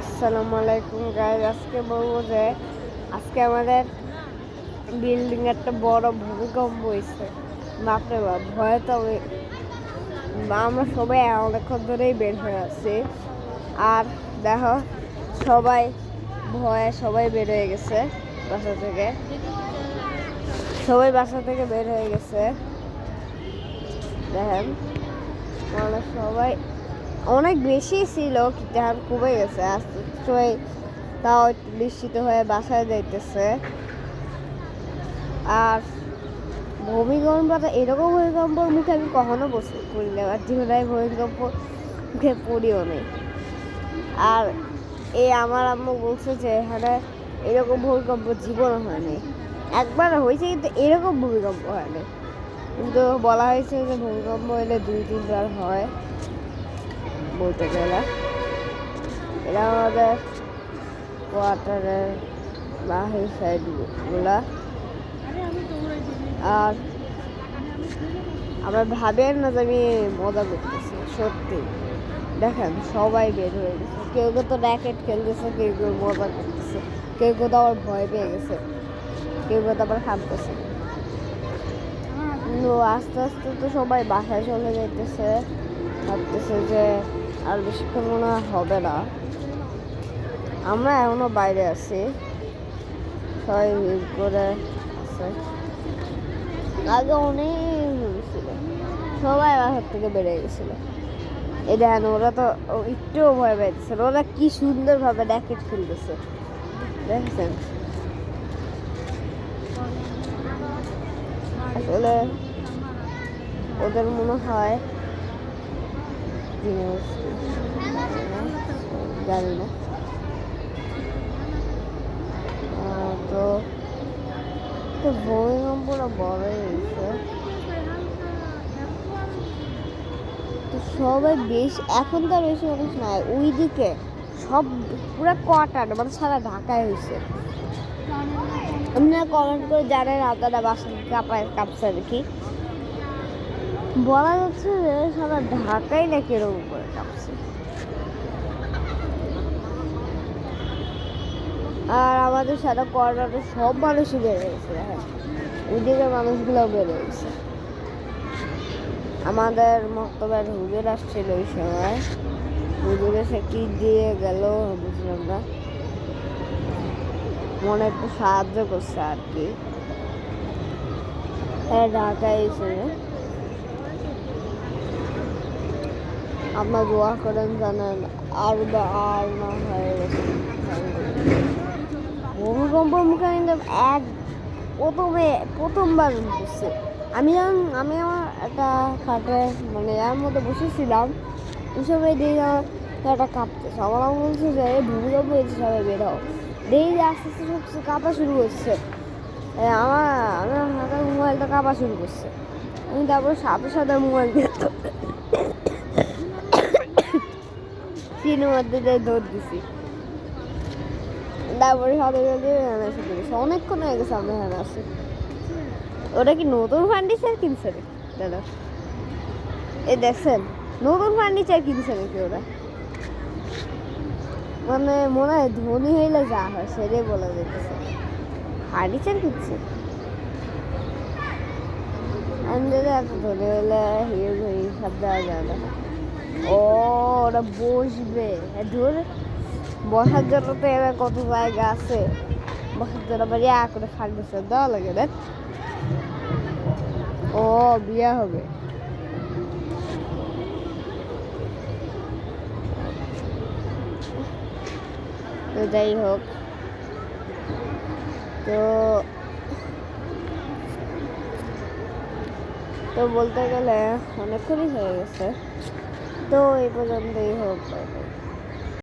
আসসালামু আলাইকুম গাইজ আজকে বলব যে, আজকে আমাদের বিল্ডিং একটা বড় ভূমিকম্প হয়েছে। বাপরে বাপ ভয়ে তো আমি- আমরা সবাই অনেকক্ষণ ধরেই বের হয়ে আছি। আর দেখো, সবাই ভয়ে সবাই বের হয়ে গেছে বাসা থেকে। সবাই বাসা থেকে বের হয়ে গেছে। দেখেন মানে সবাই অনেক বেশি ছিল কিন্তু এখন কমে গেছে। আস্তে আস্তে তাও একটু নিশ্চিত হয়ে বাসায় যাইতেছে। আর ভূমিকম্পটা এরকম ভূমিকম্পর মুখে আমি কখনো বসে করি না। আর জীবনে ভূমিকম্প মুখে পড়িও নেই আর এই আমার আম্মু বলছে যে এখানে এরকম ভূমিকম্প জীবনে হয়নি একবার হয়েছে কিন্তু এরকম ভূমিকম্প হয়নি কিন্তু বলা হয়েছে যে ভূমিকম্প হলে দুই তিনবার হয়। বলতে গেলে। এটা আমাদের কোয়ার্টারের বাহির সাইডগুলা আর আমরা ভাবেন না যে আমি মজা করতেছি, সত্যি। দেখেন, সবাই বের হয়ে গেছে। কেউ কেউ তো র্যাকেট খেলতেছে, কেউ কেউ মজা করতেছে। কেউ কেউ তো আবার ভয় পেয়ে গেছে। কেউ কেউ তো আবার কিন্তু আস্তে আস্তে তো সবাই বাসায় চলে যাইতেছে। ভাবতেছে যে আর বেশিক্ষণ মনে হবে না। আমরা এখনও বাইরে আছি। সবাই ভিড় করে আগে অনেক ছিল। সবাই বাসার থেকে বেড়ে গেছিল। এই দেখেন, ওরা তো একটুও ভয় পাইতেছিল ওরা কি সুন্দরভাবে র্যাকেট খেলতেছে। দেখেছেন? আসলে ওদের মনে হয় জিনিস, জানি না। তো তো ভূমিকম্পটা বড়ই হয়েছে। তো সবাই বেশ, এখন তো আর বেশি মানুষ নাই। ওইদিকে সব পুরো কোয়ার্টার মানে সারা ঢাকায় হয়েছে। আপনারা কমেন্ট করে জানেন আপনারা বাসা কাঁপায়, কাঁপছে নাকি বলা যাচ্ছে যে সারা ঢাকাই নাকি এরকম করে কাঁপছে আর আমাদের সারা কোয়ার্টারে সব মানুষই বেড়ে গেছে হ্যাঁ। ওইদিকে মানুষগুলো বেড়ে গেছে আমাদের মক্তবের হুজুর আসছিল ওই সময়। হুজুর এসে কি দিয়ে গেল বুঝলাম না। মনে একটু সাহায্য করছে আর কি। হ্যাঁ ঢাকায় এসে। আপনার দোয়া করেন জানেন আর বা আর না হয় এরকম মুখে কিন্তু এক প্রথমে প্রথমবার বসছে আমি আমি আমার একটা খাটে মানে এর মধ্যে বসেছিলাম সময় দেখি আমার একটা কাঁপতেছে আমার আম্মু বলছে যে ভূমিকম্প হয়েছে, সবাই বের দেখি যে আস্তে আস্তে সব কিছু কাঁপা শুরু করছে। আমার আমার হাতের মোবাইলটা কাঁপা শুরু করছে। আমি তারপর সাথে সাথে মোবাইল দিয়ে সিনেমার দিকে দৌড় দিছি। তারপরে সাথে সাথে এখানে এসে পড়েছে অনেকক্ষণ হয়ে গেছে আমরা এখানে আসি ওটা কি নতুন ফার্নিচার কিনছে রে? দাদা। এই দেখছেন, নতুন ফার্নিচার কিনছে নাকি ওরা? মানে মনে হয় ধনী হইলে যা হয়, সেটাই বলা যেতেছে ফার্নিচার কিনছে? আমি যদি এত ধনী হলে হিরো হিসাব দেওয়া যায় না। ও, ওরা বসবে। ধরে বসার জন্য তো এবার কত জায়গা আছে। বসার জন্য আবার ইয়া করে ফার্নিচার দেওয়া লাগে দেখ ও, বিয়ে হবে। তো যাই হোক। তো তো বলতে গেলে অনেকক্ষণই হয়ে গেছে। তো এই পর্যন্তই হোক.